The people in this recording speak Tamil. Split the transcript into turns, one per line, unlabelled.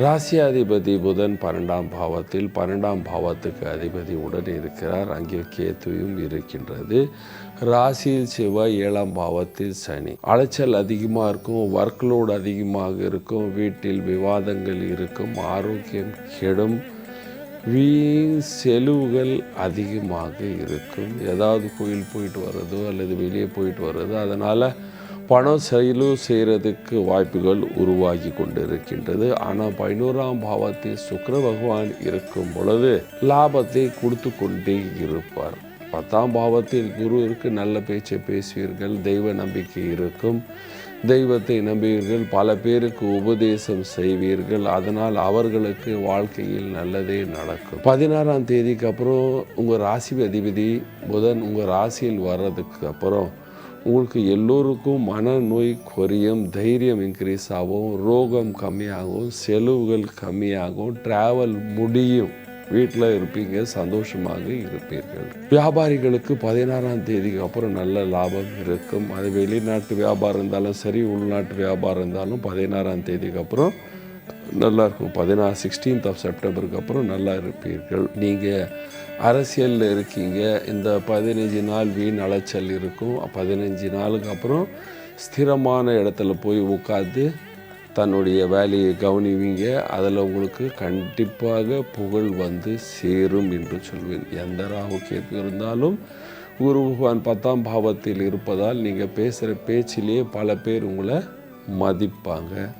ராசியாதிபதி புதன் பன்னெண்டாம் பாவத்தில் பன்னெண்டாம் பாவத்துக்கு அதிபதி உடன் இருக்கிறார். அங்கே கேத்துவும் இருக்கின்றது. ராசியில் செவ்வாய் ஏழாம் பாவத்தில் சனி. அலைச்சல் அதிகமாக இருக்கும் ஒர்க் லோடு அதிகமாக இருக்கும் வீட்டில் விவாதங்கள் இருக்கும் ஆரோக்கியம் கெடும் வீண் செலவுகள் அதிகமாக இருக்கும். ஏதாவது கோயில் போயிட்டு வர்றதோ அல்லது வெளியே போயிட்டு வர்றதோ அதனால் பணம் செயலு செய்கிறதுக்கு வாய்ப்புகள் உருவாகி கொண்டிருக்கின்றது. ஆனால் பதினோராம் பாவத்தில் சுக்கர பகவான் இருக்கும் பொழுது லாபத்தை கொடுத்து கொண்டே இருப்பார். பத்தாம் பாவத்தில் குரு இருக்கு நல்ல பேச்சை பேசுவீர்கள் தெய்வ நம்பிக்கை இருக்கும். தெய்வத்தை நம்புவீர்கள் பல பேருக்கு உபதேசம் செய்வீர்கள். அதனால் அவர்களுக்கு வாழ்க்கையில் நல்லதே நடக்கும். பதினாறாம் தேதிக்கு அப்புறம் உங்கள் ராசி அதிபதி புதன் உங்கள் ராசியில் வர்றதுக்கு அப்புறம் உங்களுக்கு எல்லோருக்கும் மனநோய் குறையும் தைரியம் இன்க்ரீஸ் ஆகும் ரோகம் கம்மியாகும் செலவுகள் கம்மியாகும் ட்ராவல் முடியும். வீட்டில் இருப்பீங்க சந்தோஷமாக இருப்பீர்கள். வியாபாரிகளுக்கு பதினாறாம் தேதிக்கு அப்புறம் நல்ல லாபம் இருக்கும். அது வெளிநாட்டு வியாபாரம் இருந்தாலும் சரி உள்நாட்டு வியாபாரம் இருந்தாலும் பதினாறாம் தேதிக்கு அப்புறம் நல்லா இருக்கும் பதினாறு சிக்ஸ்டீன்த் ஆஃப் செப்டம்பருக்கு அப்புறம் நல்லா இருப்பீர்கள். நீங்கள் அரசியலில் இருக்கீங்க. இந்த பதினஞ்சு நாள் வீண் அலைச்சல் இருக்கும். பதினஞ்சு நாளுக்கு அப்புறம் ஸ்திரமான இடத்துல போய் உட்காந்து தன்னுடைய வேலையை கவனிவீங்க. அதில் உங்களுக்கு கண்டிப்பாக புகழ் வந்து சேரும் என்று சொல்வேன். எந்த ராகு கேத்து இருந்தாலும் குரு பகவான் பத்தாம் பாவத்தில் இருப்பதால் நீங்கள் பேசுகிற பேச்சிலேயே பல பேர் உங்களை மதிப்பாங்க.